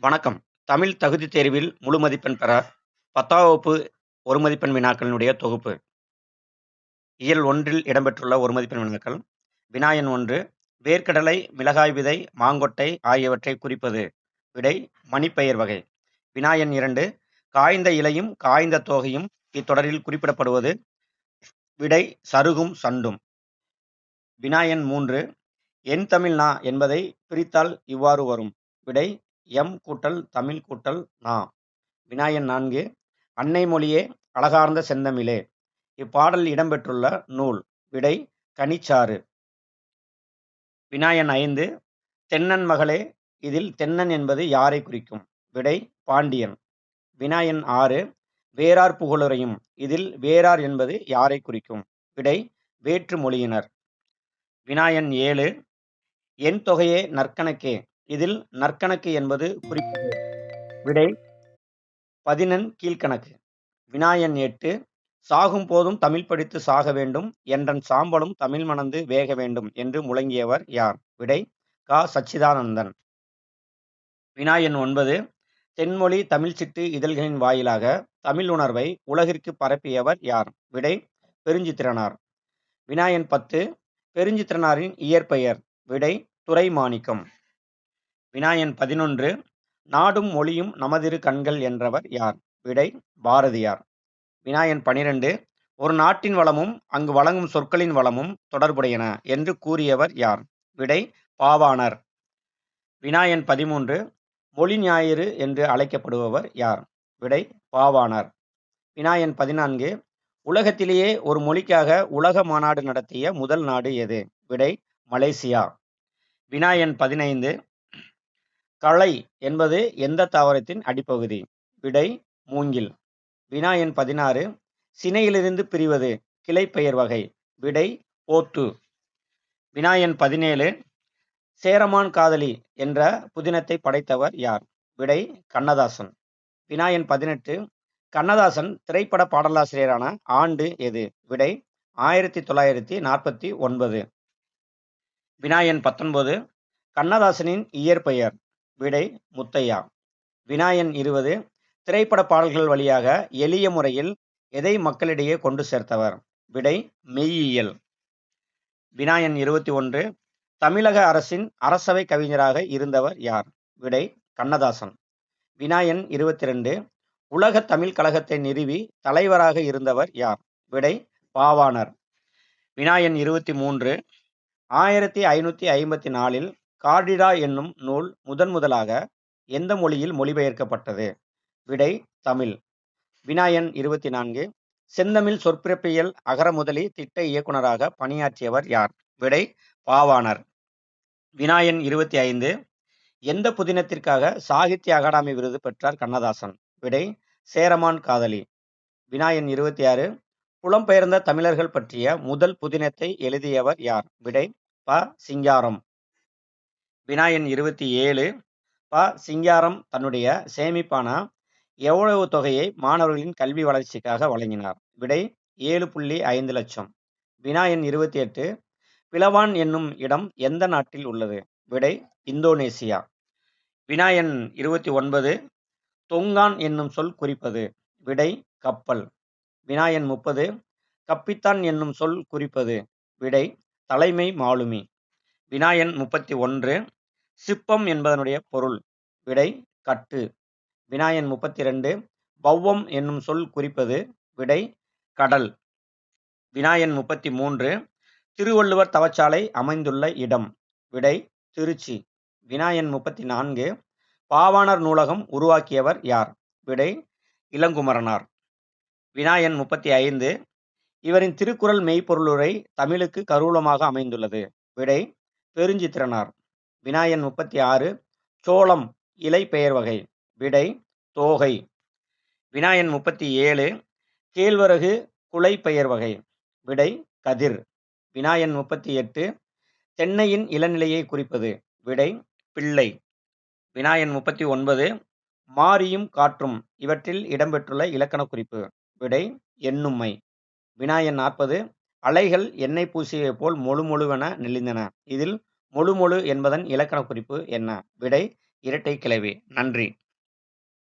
வணக்கம். தமிழ் தகுதி தேர்வில் முழு மதிப்பெண் பெற 10ஆம் வகுப்பு ஒரு மதிப்பெண் வினாக்களினுடைய தொகுப்பு. இயல் ஒன்றில் இடம்பெற்றுள்ள ஒரு மதிப்பெண் வினாக்கள். வினாயன் ஒன்று வேர்க்கடலை, மிளகாய் விதை, மாங்கொட்டை ஆகியவற்றை குறிப்பது. விடை மணிப்பெயர் வகை. வினாயன் இரண்டு காய்ந்த இலையும், காய்ந்த தோகையும் இத்தொடரில் குறிப்பிடப்படுவது. விடை சருகும் சண்டும். வினாயன் மூன்று என் தமிழ் நா என்பதை பிரித்தால் இவ்வாறு வரும். விடை எம் கூட்டல் தமிழ் கூட்டல் நா. வினா நான்கு அன்னை மொழியே அழகார்ந்த செந்தமிழே. இப்பாடல் இடம்பெற்றுள்ள நூல். விடை கனிச்சாறு. வினா ஐந்து தென்னன் மகளே இதில் தென்னன் என்பது யாரை குறிக்கும். விடை பாண்டியன். வினா ஆறு வேரார் புகழுரையும் இதில் வேறார் என்பது யாரை குறிக்கும். விடை வேற்று மொழியினர். விநாயன் ஏழு என் தொகையே நற்கணக்கே இதில் நற்கணக்கு என்பது குறிப்பிட்டது விடை பதினெண் கீழ்க்கணக்கு. வினா எட்டு சாகும் போதும் தமிழ் படித்து சாக வேண்டும் என்றன் சாம்பலும் தமிழ் மணந்து வேக வேண்டும் என்று முழங்கியவர் யார். விடை க. சச்சிதானந்தன். வினா ஒன்பது தென்மொழி தமிழ் சிட்டு இதழ்களின் வாயிலாக தமிழ் உணர்வை உலகிற்கு பரப்பியவர் யார். விடை பெருஞ்சித்திரனார். வினா பத்து பெருஞ்சித்திரனாரின் இயற்பெயர். விடை துறை மாணிக்கம் எண் பதினொன்று நாடும் மொழியும் நமதிரு கண்கள் என்றவர் யார். விடை பாரதியார். வினா பனிரெண்டு பனிரண்டு ஒரு நாட்டின் வளமும் அங்கு வழங்கும் சொற்களின் வளமும் தொடர்புடையன என்று கூறியவர் யார். விடை பாவாணர். வினா பதிமூன்று மொழி ஞாயிறு என்று அழைக்கப்படுபவர் யார். விடை பாவாணர். வினா பதினான்கு உலகத்திலேயே ஒரு மொழிக்காக உலக மாநாடு நடத்திய முதல் நாடு எது. விடை மலேசியா. வினா எண் பதினைந்து களை என்பது எந்த தாவரத்தின் அடிப்பகுதி. விடை மூங்கில். வினா எண் பதினாறு சினையிலிருந்து பிரிவது கிளை பெயர் வகை. விடை போத்து. வினா எண் பதினேழு சேரமான் காதலி என்ற புதினத்தை படைத்தவர் யார். விடை கண்ணதாசன். வினா எண் பதினெட்டு கண்ணதாசன் திரைப்பட பாடலாசிரியரான ஆண்டு எது. விடை ஆயிரத்தி தொள்ளாயிரத்தி நாற்பத்தி ஒன்பது. வினா எண் பத்தொன்பது கண்ணதாசனின் இயற்பெயர். விடை முத்தையா. வினாயன் இருபது திரைப்பட பாடல்கள் வழியாக எளிய முறையில் எதை மக்களிடையே கொண்டு சேர்த்தவர். விடை மெய்யியல். வினாயன் இருபத்தி ஒன்று தமிழக அரசின் அரசவை கவிஞராக இருந்தவர் யார். விடை கண்ணதாசன். வினாயன் இருபத்தி ரெண்டு உலகத் தமிழ்க் கழகத்தை நிறுவி தலைவராக இருந்தவர் யார். விடை பாவாணர். வினாயன் இருபத்தி மூன்று ஆயிரத்தி ஐநூற்றி ஐம்பத்தி நாலில் கார்டிடா என்னும் நூல் முதன் முதலாக எந்த மொழியில் மொழிபெயர்க்கப்பட்டது. விடை தமிழ். வினாயன் இருபத்தி நான்கு செந்தமிழ் சொற்பிறப்பியல் அகரமுதலி திட்ட இயக்குனராக பணியாற்றியவர் யார். விடை பாவாணர். வினாயன் இருபத்தி ஐந்து எந்த புதினத்திற்காக சாகித்ய அகாடமி விருது பெற்றார் கண்ணதாசன். விடை சேரமான் காதலி. வினாயன் இருபத்தி ஆறு புலம்பெயர்ந்த தமிழர்கள் பற்றிய முதல் புதினத்தை எழுதியவர் யார். விடை ப. சிங்காரம். வினாயன் இருபத்தி ஏழு ப. சிங்காரம் தன்னுடைய சேமிப்பான எவ்வளவு தொகையை மாணவர்களின் கல்வி வளர்ச்சிக்காக வழங்கினார். விடை ஏழு புள்ளி ஐந்து லட்சம். வினா எண் இருபத்தி எட்டு பிளவான் என்னும் இடம் எந்த நாட்டில் உள்ளது. விடை இந்தோனேசியா. வினா எண் இருபத்தி ஒன்பது தொங்கான் என்னும் சொல் குறிப்பது. விடை கப்பல். வினா எண் முப்பது கப்பித்தான் என்னும் சொல் குறிப்பது. விடை தலைமை மாலுமி. வினா எண் முப்பத்தி ஒன்று சிப்பம் என்பதனுடைய பொருள். விடை கட்டு. வினா முப்பத்தி ரெண்டு பௌவம் என்னும் சொல் குறிப்பது. விடை கடல். வினா முப்பத்தி மூன்று திருவள்ளுவர் தவச்சாலை அமைந்துள்ள இடம். விடை திருச்சி. வினா முப்பத்தி நான்கு பாவாணர் நூலகம் உருவாக்கியவர் யார். விடை இளங்குமரனார். வினா முப்பத்தி ஐந்து இவரின் திருக்குறள் மெய்ப்பொருளுரை தமிழுக்கு கருவூலமாக அமைந்துள்ளது. விடை பெருஞ்சித்திரனார். வினாயன் முப்பத்தி ஆறு சோளம் இலை பெயர் வகை. விடை தோகை. வினாயன் முப்பத்தி ஏழு கேழ்வரகு குலை பெயர் வகை. விடை கதிர். வினாயன் முப்பத்தி எட்டு தென்னையின் இளநிலையை குறிப்பது. விடை பிள்ளை. வினாயன் முப்பத்தி ஒன்பது மாரியும் காற்றும் இவற்றில் இடம்பெற்றுள்ள இலக்கணக் குறிப்பு. விடை எண்ணும்மை. வினாயன் நாற்பது அலைகள் எண்ணெய் பூசியை போல் மொழுமொழுவென நெளிந்தன. இதில் முழுமொழு என்பதன் இலக்கணக் குறிப்பு என்ன. விடை இரட்டை கிளவி. நன்றி.